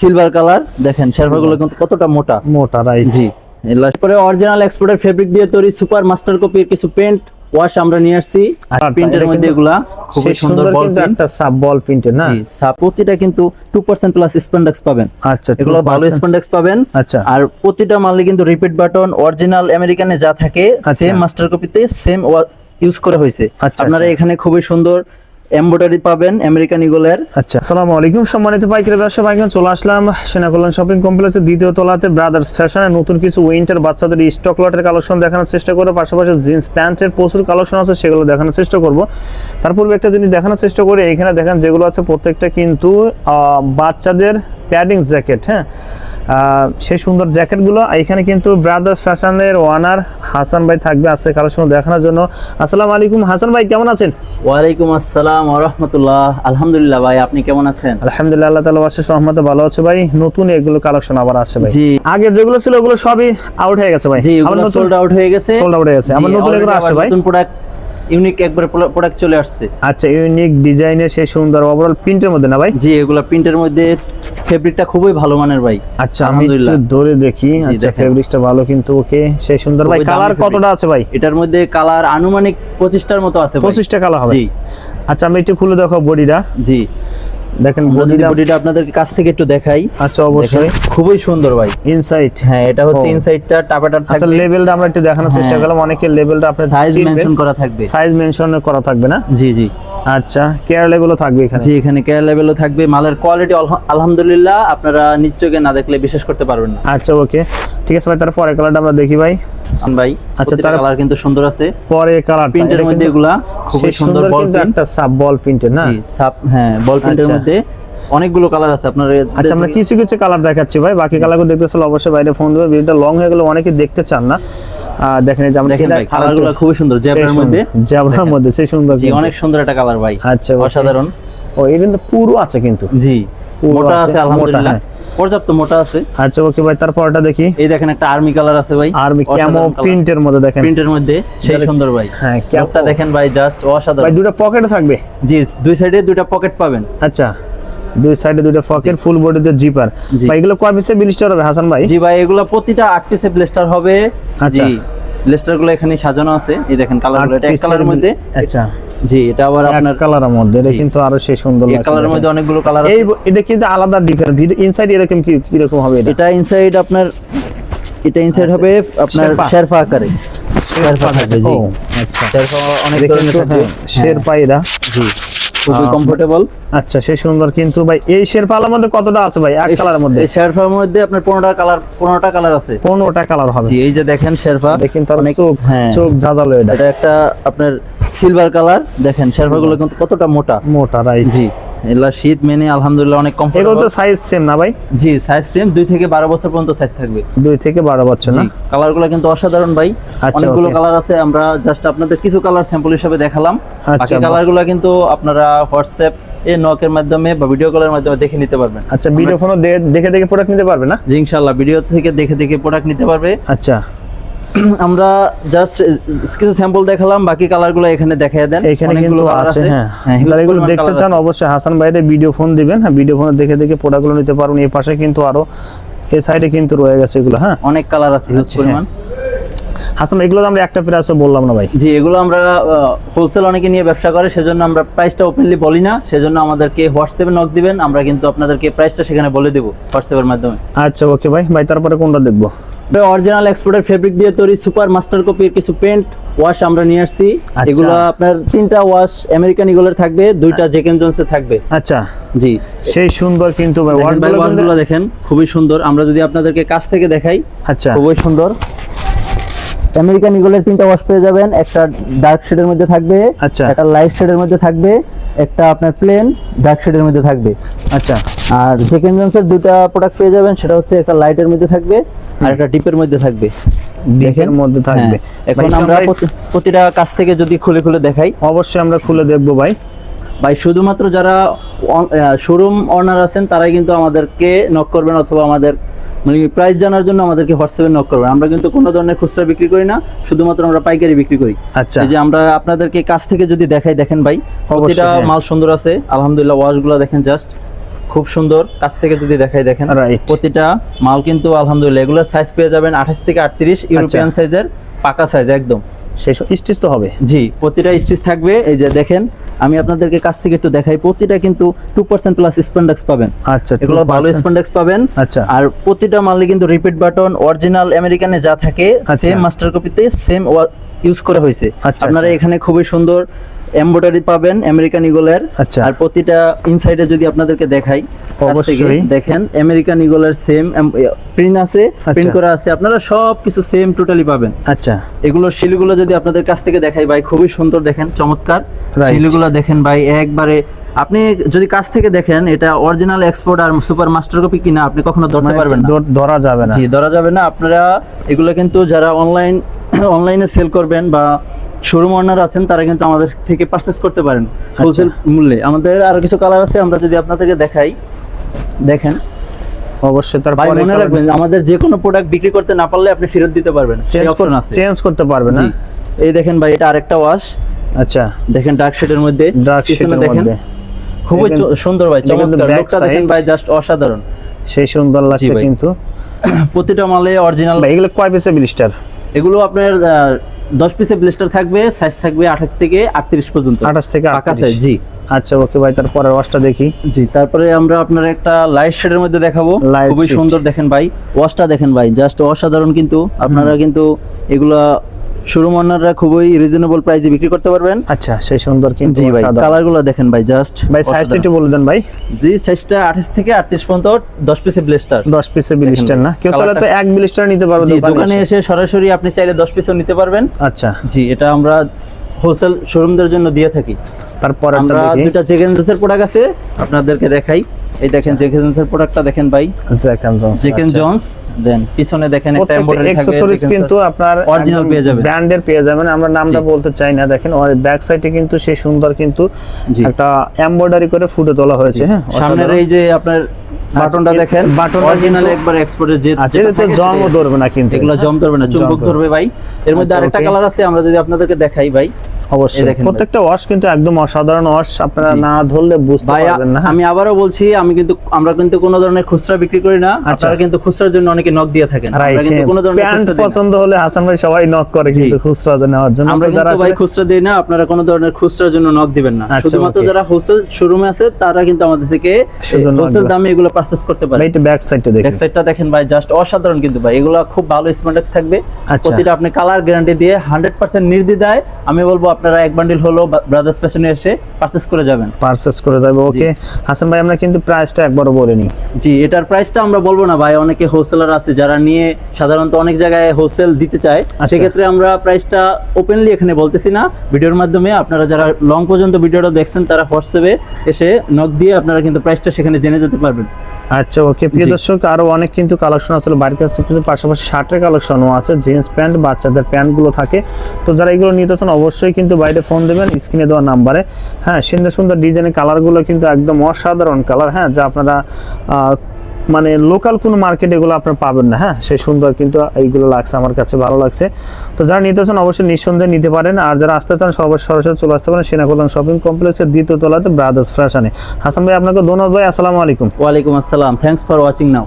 Silver colour দেখেন শেরফাগুলো কিন্তু কতটা মোটা। মোটা রাইট জি। তারপরে অরিজিনাল এক্সপোর্টের ফেব্রিক দিয়ে তৈরি সুপার মাস্টার কপির কিছু পেন্ট ওয়াশ আমরা নিয়ে আসছি। প্রিন্টের মধ্যে এগুলা খুবই সুন্দর বল একটা সাব বল প্রিন্টের না? জি সা- প্রতিটা কিন্তু 2% প্লাস স্পেন্ডেক্স পাবেন। আচ্ছা এগুলো 2% ভালো স্পেন্ডেক্স পাবেন। আচ্ছা। আর প্রতিটা মালে কিন্তু রিপিট বাটন অরিজিনাল আমেরিকানে যা থাকে। সেম মাস্টার কপিতে সেম ইউজ করা হয়েছে। আচ্ছা, আপনারা আচ্ছা। এখানে খুবই সুন্দর এমব্রয়ডারি পাবেন আমেরিকান ইগলের আচ্ছা আসসালামু আলাইকুম। সম্মানিত পাইকারি ব্যবসা পাইকারি চলে আসলাম সেনাকল্যাণ শপিং কমপ্লেক্সের দ্বিতীয় তলাতে। ব্রাদার্স ফ্যাশনে নতুন কিছু উইন্টার বাচ্চাদের স্টক লটের কালেকশন দেখানোর চেষ্টা করব। পাশাপাশি জিন্স প্যান্টের প্রচুর কালেকশন আছে, সেগুলো দেখানোর চেষ্টা করব। তার পূর্বে একটা জিনিস দেখানোর চেষ্টা করি। এখানে দেখেন, যেগুলো আছে প্রত্যেকটা কিন্তু বাচ্চাদের প্যাডিং জ্যাকেট হ্যাঁ? সেই সুন্দর জ্যাকেটগুলো। এখানে কিন্তু ব্রাদার্স ফ্যাশনের ওয়ানার হাসান ভাই থাকবে আজকে কালেকশন দেখানোর জন্য। আসসালামু আলাইকুম। হাসান ভাই কেমন আছেন? ওয়ালাইকুম আসসালাম রাহমাতুল্লাহ। আলহামদুলিল্লাহ ভাই আপনি কেমন আছেন? আলহামদুলিল্লাহ আল্লাহ তালা বাসে সহমতে ভালো আছে ভাই। নতুন এগুলো কালেকশন আবার আসছে ভাই। জি। আগের যেগুলো ছিল ওগুলো সবই আউট হয়ে গেছে ভাই। জি সোল্ড আউট হয়ে গেছে। sold out হয়ে গেছে। আবার জি, নতুন এগুলো আসছে ভাই? নতুন প্রোডাক্ট ইউনিক একবার প্রোডাক্ট চলে আসছে। আচ্ছা ইউনিক ডিজাইনের সেই সুন্দর ওভারঅল প্রিন্টের মধ্যে না ভাই? জি এগুলা প্রিন্টের মধ্যে ফেব্রিকটা খুবই ভালো মানের ভাই। আচ্ছা আমি একটু ধরে দেখি। আচ্ছা ফেব্রিকটা ভালো কিন্তু ওকে সেই সুন্দর ভাই কালার কতটা আছে ভাই? এটার মধ্যে কালার আনুমানিক পঁচিশটার মতো আছে ভাই। পঁচিশটা কালার হবে। জি। আচ্ছা আমি একটু খুলে দেখো বডিটা। জি। দেখেন বডিটা বডিটা আপনাদের কাছ থেকে একটু দেখাই। আচ্ছা অবশ্যই। খুবই সুন্দর ভাই। ইনসাইড হ্যাঁ এটা হচ্ছে। ইনসাইডটা টাপাটার আচ্ছা থাকবে। লেভেলটা আমরা একটু দেখানোর চেষ্টা হ্যাঁ। করলাম। অনেকের লেভেলটা আপনাদের সাইজ মেনশন করা থাকবে। সাইজ মেনশন করা থাকবে না? জি জি। আচ্ছা কেয়ার লেভেলও থাকবে এখানে। জি এখানে কেয়ার লেভেলও থাকবে মালের কোয়ালিটি আলহামদুলিল্লাহ আপনারা না দেখলে বিশ্বাস করতে পারবেন না। আচ্ছা ওকে ঠিক আছে ভাই কালারটা আমরা দেখি ভাই। ভাই আচ্ছা, তার কালার কিন্তু সুন্দর আছে। পরে কালার প্রিন্টের মধ্যে এগুলা খুবই সুন্দর বল প্রিন্ট সাব বল প্রিন্টের না? জি সাপ হ্যাঁ বল প্রিন্টের আচ্ছা। মধ্যে অনেকগুলো কালার আছে। আপনার আচ্ছা আমরা কিছু কিছু কালার দেখাচ্ছি ভাই। বাকি কালারগুলো দেখতে অবশ্যই বাইরে ফোন দেবে। ভিডিওটা লং হয়ে গেলে অনেকে দেখতে চান না। দেখেন এই যে আমরা কালারগুলো খুবই সুন্দর জ্যাবের মধ্যে। জ্যাবরার মধ্যে সেই সুন্দর জি অনেক সুন্দর একটা কালার ভাই। আচ্ছা অসাধারণ। ও এই কিন্তু পুরো আছে কিন্তু। জি মোটা আছে, আলহামদুলিল্লাহ। হ্যাঁ। পর্যাপ্ত মোটা আছে। আচ্ছা ওকে ভাই তারপরটা দেখি। এই দেখেন একটা আর্মি কালার আছে ভাই আর ক্যামো প্রিন্টের মধ্যে দেখেন। প্রিন্টের মধ্যে সেই সুন্দর ভাই। হ্যাঁ, ক্যাপটা দেখেন ভাই জাস্ট ভাই দুটো পকেট থাকবে? জি দুই সাইডে দুইটা পকেট পাবেন। আচ্ছা দুই সাইডে দুটো পকেট ফুল বডিতে জিপার ভাই এগুলো কয় পিসে বিলিস্টার হবে হাসান ভাই? জি ভাই এগুলা প্রতিটা আট পিসে ব্লেস্টার হবে। আচ্ছা। জি ব্লেস্টারগুলো এখানে সাজানো আছে। এই দেখেন কালারগুলো আট এটা এক কালারের মধ্যে। আচ্ছা। জি এটা আবার আপনার কালারের মধ্যে এটা কিন্তু আরও সেই সুন্দর লাগছে কালারের মধ্যে অনেকগুলো কালার আছে। এটা কিন্তু আলাদা ডিফারেন্ট ইনসাইড এরকম কি রকম হবে এটা? এটা ইনসাইড আপনার এটা ইনসাইড হবে আপনার। শেরফা আকারে। শেরফা থাকবে জি। আচ্ছা। শেরফা অনেক ধরনের তো, থাকবে। হ্যাঁ, শেরপা এরা। জি। খুবই কমফোর্টেবল আচ্ছা সেই সুন্দর কিন্তু ভাই এই শেরপালার মধ্যে কতটা আছে ভাই? এক কালারের মধ্যে? এই শেরপার মধ্যে আপনার পনেরোটা কালার পনেরোটা কালার আছে। পনেরোটা কালার হবে। জি এই যে দেখেন শেরপা দেখেন তার চোখ হ্যাঁ। চোখ ঝাঁঝালো এটা। এটা একটা আপনার সিলভার কালার দেখেন শেরফা গুলো কিন্তু কতটা মোটা। মোটা রাইট জি। এগুলা শীত মেনে আলহামদুলিল্লাহ অনেক এগুলো তো সাইজ সেম না ভাই? জি সাইজ সেম দুই থেকে বারো বছর পর্যন্ত সাইজ থাকবে। দুই থেকে বারো বছর না? জি কালারগুলো কিন্তু অসাধারণ ভাই। আচ্ছা, অনেকগুলো কালার আছে আমরা জাস্ট আপনাদের কিছু কালার স্যাম্পল হিসেবে দেখালাম। আচ্ছা, বাকি কালারগুলো কিন্তু আপনারা হোয়াটসঅ্যাপ এ নকের মাধ্যমে বা ভিডিও কলের মাধ্যমে দেখে নিতে পারবেন। আচ্ছা ভিডিও ফোনও দেখে দেখে প্রোডাক্ট নিতে পারবে না? জি ইনশাআল্লাহ ভিডিও থেকে দেখে দেখে প্রোডাক্ট নিতে পারবে। আচ্ছা। আমরা জাস্ট কিছু স্যাম্পল দেখালাম বাকি কালারগুলো এখানে দেখাই দেন। এখানে কিন্তু আছে হ্যাঁ। যারা এগুলো দেখতে চান অবশ্যই হাসান ভাইয়ের ভিডিও ফোন দিবেন হ্যাঁ ভিডিও ফোনে দেখে দেখে প্রোডাক্টগুলো নিতে পারবেন এই পাশে কিন্তু আরও এই সাইডে কিন্তু রয়ে গেছে এগুলো হ্যাঁ। অনেক কালার আছে হিউজ আচ্ছা, পরিমাণ। হাসান এগুলো আমরা একটা প্রাইসও বললাম না ভাই। জি এগুলো আমরা হোলসেল অনেকে নিয়ে ব্যবসা করে সেজন্য আমরা প্রাইসটা ওপেনলি বলি না। সেজন্য আমাদেরকে হোয়াটসঅ্যাপে নক দিবেন আমরা কিন্তু আপনাদেরকে প্রাইসটা সেখানে বলে দেবো হোয়াটসঅ্যাপের মাধ্যমে। আচ্ছা ওকে ভাই। ভাই তারপরে কোনটা দেখব? অরিজিনাল এক্সপোর্টের ফেব্রিক দিয়ে তৈরি সুপার মাস্টার কপির কিছু পেন্ট ওয়াশ আমরা নিয়ে আসছি। আচ্ছা। এগুলো আপনার তিনটা ওয়াশ আমেরিকান ইগলের থাকবে দুইটা জেকেন জোনসের থাকবে। আচ্ছা। জি। সেই সুন্দর কিন্তু ভাই ওয়াশগুলো দেখেন খুবই সুন্দর। আমরা যদি আপনাদেরকে কাছ থেকে দেখাই আচ্ছা। খুবই সুন্দর। আমেরিকান ইগলের তিনটা ওয়াশ পেয়ে যাবেন। একটা ডার্ক শেডের মধ্যে থাকবে আচ্ছা। একটা লাইট শেডের মধ্যে থাকবে একটা আপনার প্লেন ডার্ক শেডের মধ্যে থাকবে। আচ্ছা। আর জেকেন জোনসের দুইটা প্রোডাক্ট পেয়ে যাবেন সেটা হচ্ছে একটা লাইটের মধ্যে থাকবে আর একটা ডিপের মধ্যে থাকবে। ডিপের মধ্যে থাকবে। হ্যাঁ, এখন আমরা প্রতিটা কাছ থেকে যদি খুলে খুলে দেখাই। অবশ্যই আমরা খুলে দেখব ভাই। ভাই শুধুমাত্র যারা শোরুম অনার আছেন তারাই কিন্তু আমাদেরকে নক করবেন অথবা আমাদের মানে প্রাইস জানার জন্য আমাদেরকে হোয়াটসঅ্যাপে নক করবেন। আমরা কিন্তু কোনো ধরনের খুচরা বিক্রি করি না শুধুমাত্র আমরা পাইকারি বিক্রি করি। আচ্ছা। যে আমরা আপনাদেরকে কাছ থেকে যদি দেখাই দেখেন ভাই প্রতিটা হ্যাঁ। মাল সুন্দর আছে। আলহামদুলিল্লাহ ওয়াশগুলো দেখেন জাস্ট খুব সুন্দর কাছ থেকে যদি দেখাই দেখেন প্রতিটা মাল কিন্তু আলহামদুলিল্লাহ এগুলো সাইজ পেয়ে যাবেন আঠাশ থেকে আটত্রিশ ইউরোপিয়ান সাইজের পাকা সাইজ একদম। সেই স্টিচ তো হবে। জি প্রতিটা স্টিচ থাকবে। এই যে দেখেন আমি আপনাদেরকে কাছ থেকে একটু দেখাই প্রতিটা কিন্তু টু পার্সেন্ট প্লাস স্পেন্ডেক্স পাবেন। আচ্ছা এগুলো 2% ভালো স্পেন্ডেক্স পাবেন। আচ্ছা। আর প্রতিটা মালে কিন্তু রিপিট বাটন অরিজিনাল আমেরিকানে যা থাকে আচ্ছা। সেম মাস্টার কপিতে সেম ইউজ করা হয়েছে। আচ্ছা, আপনারা আচ্ছা। এখানে খুবই সুন্দর এমব্রয়ডারি পাবেন আমেরিকান ইগলের আচ্ছা। আর প্রতিটা ইনসাইডে যদি আপনাদেরকে দেখাই অবশ্যই। দেখেন আমেরিকান ইগলের সেম প্রিন্ট আছে প্রিন্ট করা আছে আপনারা সব কিছু সেম টোটালি পাবেন। আচ্ছা। এগুলো শিলগুলো যদি আপনাদের কাছ থেকে দেখাই ভাই খুবই সুন্দর দেখেন চমৎকার। শিলগুলো দেখেন ভাই একবারে আপনি যদি কাছ থেকে দেখেন এটা অরিজিনাল এক্সপোর্ট আর সুপার মাস্টার কপি কিনা আপনি কখনো ধরতে পারবেন না। ধরা যাবে না। জি ধরা যাবে না। আপনারা এগুলো কিন্তু যারা অনলাইন অনলাইনে সেল করবেন বা শোরুম ওনার আছেন তারা কিন্তু আমাদের থেকে পারচেস করতে পারেন আচ্ছা। হোলসেল মূল্যে। আমাদের আরও কিছু কালার আছে আমরা যদি আপনাদেরকে দেখাই। দেখেন। অবশ্যই মনে রাখবেন আমাদের যে কোনো প্রোডাক্ট বিক্রি করতে না পারলে আপনি ফেরত দিতে পারবেন। চেঞ্জ অপশন আছে। চেঞ্জ করতে পারবে না এই দেখেন ভাই এটা আরেকটা ওয়াশ আচ্ছা। দেখেন ডার্ক শেডের মধ্যে। ডার্ক শেডের দেখেন। খুবই সুন্দর ভাই চমৎকার। লোকটা দেখেন ভাই জাস্ট অসাধারণ। সেই সুন্দর লাগছে। কিন্তু। প্রতিটা মালে অরিজিনাল ভাই এগুলো কয় পিসে ব্লিস্টার? এগুলো আপনার আহ, দশ পিসের ব্লেস্টার থাকবে সাইজ থাকবে আঠাশ থেকে আটত্রিশ পর্যন্ত। 28 থেকে পাকা 38 জি। আচ্ছা ওকে ভাই তারপরে ওয়াশটা দেখি। জি তারপরে আমরা আপনার একটা লাইট শেডের মধ্যে দেখাবো। খুবই সুন্দর দেখেন ভাই ওয়াশটা দেখেন ভাই জাস্ট অসাধারণ কিন্তু আপনারা কিন্তু এগুলা শোরুম ওনাররা খুবই রিজনেবল প্রাইসে বিক্রি করতে পারবেন। আচ্ছা সেই সুন্দর কিন্তু জি ভাই অসাধারণ। কালারগুলো দেখেন ভাই জাস্ট ভাই সাইজটা একটু বলে দেন ভাই। জি সাইজটা আঠাশ থেকে আটত্রিশ পর্যন্ত দশ পিসের ব্লেস্টার 10 পিসের ব্লিস্টার না? কেউ চাইলে তো এক ব্লিস্টার নিতে পারবে দোকানে এসে। সরাসরি আপনি চাইলে দশ পিসও নিতে পারবেন। আচ্ছা। জি এটা আমরা হোলসেল শোরুমদের জন্য দিয়ে থাকি। তারপরে আমরা দুইটা জেকেন জেন্সের প্রোডাক্ট আছে আপনাদেরকে দেখাই। এই দেখেন জেকেন জেন্সের প্রোডাক্টটা দেখেন ভাই। জ্যাকান জনস জেকেন জন্স দেন পিছনে দেখেন একটা এমব্রয়ডারি থাকবে অ্যাকসেসরিজ কিন্তু আপনার অরিজিনাল পেয়ে যাবেন। ব্র্যান্ডের পেয়ে যাবেন। আমরা নামটা বলতে চাই না দেখেন ওর ব্যাক সাইডে কিন্তু সেই সুন্দর কিন্তু একটা এমব্রয়ডারি করে ফুটে তোলা হয়েছে হ্যাঁ? সামনের এই যে আপনার বাটনটা দেখেন বাটনটা অরিজিনাল একবার এক্সপোর্টের যে আচ্ছা এটা তো থাকে ধরবে না কিন্তু। এগুলো জম ধরবে না চুম্বক ধরবে ভাই। এর মধ্যে আচ্ছা, আরেকটা কালার আছে আমরা যদি আপনাদেরকে দেখাই ভাই। অবশ্যই। দেখেন প্রত্যেকটা ওয়াশ কিন্তু একদম অসাধারণ ওয়াশ আপনারা না ধরলে বুঝতে পারবেন না। হ্যাঁ? আমি আবারও বলছি আমি কিন্তু আমরা কিন্তু কোনো ধরনের খুচরা বিক্রি করি না। আচ্ছা। আপনারা কিন্তু খুচরার জন্য অনেকে নক দিয়ে থাকেন। আমরা কিন্তু কোনো ধরনের প্যান্ট পছন্দ হলে হাসান ভাই সবাই নক করে কিন্তু খুচরা নেওয়ার জন্য আমরা যারা ভাই খুচরা দিই না আপনারা কোনো ধরনের খুচরার জন্য নক দিবেন না। আচ্ছা, শুধুমাত্র যারা হোলসেল শোরুমে আছে তারা কিন্তু আমাদের থেকে হোলসেল দামে এগুলো পারচেজ করতে পারে। একটু ব্যাক সাইডটা দেখি। ব্যাক সাইডটা দেখেন ভাই জাস্ট অসাধারণ কিন্তু ভাই। এগুলো খুব ভালো স্মার্টেক্স থাকবে। প্রতিটা আপনি কালার গ্যারান্টি দিয়ে হান্ড্রেড পার্সেন্ট নির্দ্বিধায় আমি বলব আপনারা এক বান্ডিল হলো ব্রাদার্স ফ্যাশনে এসে পারচেস করে যাবেন। পারচেস করে যাবে ওকে হাসান ভাই আমরা কিন্তু প্রাইসটা একবারও বলে নিই জি এটার প্রাইসটা আমরা বলব না ভাই অনেকে হোলসেলার আছে যারা নিয়ে সাধারণত অনেক জায়গায় হোলসেল দিতে চায়। আচ্ছা। সেক্ষেত্রে আমরা প্রাইসটা ওপেনলি এখানে বলতেছি না। ভিডিওর মাধ্যমে আপনারা যারা লং পর্যন্ত ভিডিওটা দেখছেন তারা হোয়াটসঅ্যাপে এসে নক দিয়ে আপনারা কিন্তু প্রাইসটা সেখানে জেনে যেতে পারবেন। আচ্ছা ওকে। প্রিয় দর্শক আরও অনেক কিন্তু কালেকশন আসলে বাড়ির কাছে কিন্তু পাশাপাশি শার্টের কালেকশনও আছে জিন্স প্যান্ট বাচ্চাদের প্যান্টগুলো থাকে। তো যারা এগুলো নিতে চান অবশ্যই কিন্তু বাইরে ফোন দেবেন স্ক্রিনে দেওয়া নাম্বারে। হ্যাঁ সুন্দর সুন্দর ডিজাইনের কালারগুলো কিন্তু একদম অসাধারণ কালার হ্যাঁ যা আপনারা মানে লোকাল কোনো মার্কেট এগুলো আপনারা পাবেন না হ্যাঁ? সেই সুন্দর কিন্তু এইগুলো লাগছে, আমার কাছে ভালো লাগছে। তো যারা নিতে চান অবশ্যই নিঃসন্দেহে নিতে পারেন, আর যারা আসতে চান সবাই সরাসরি চলে আসতে পারেন সেনাকল্যাণ শপিং কমপ্লেক্সের দ্বিতীয় তলাতে ব্রাদার্স ফ্যাশনে হাসান ভাই, আপনাকে ধন্যবাদ ভাই, আসসালামু আলাইকুম। ওয়ালাইকুম আসসালাম থ্যাংকস ফর ওয়াচিং নাও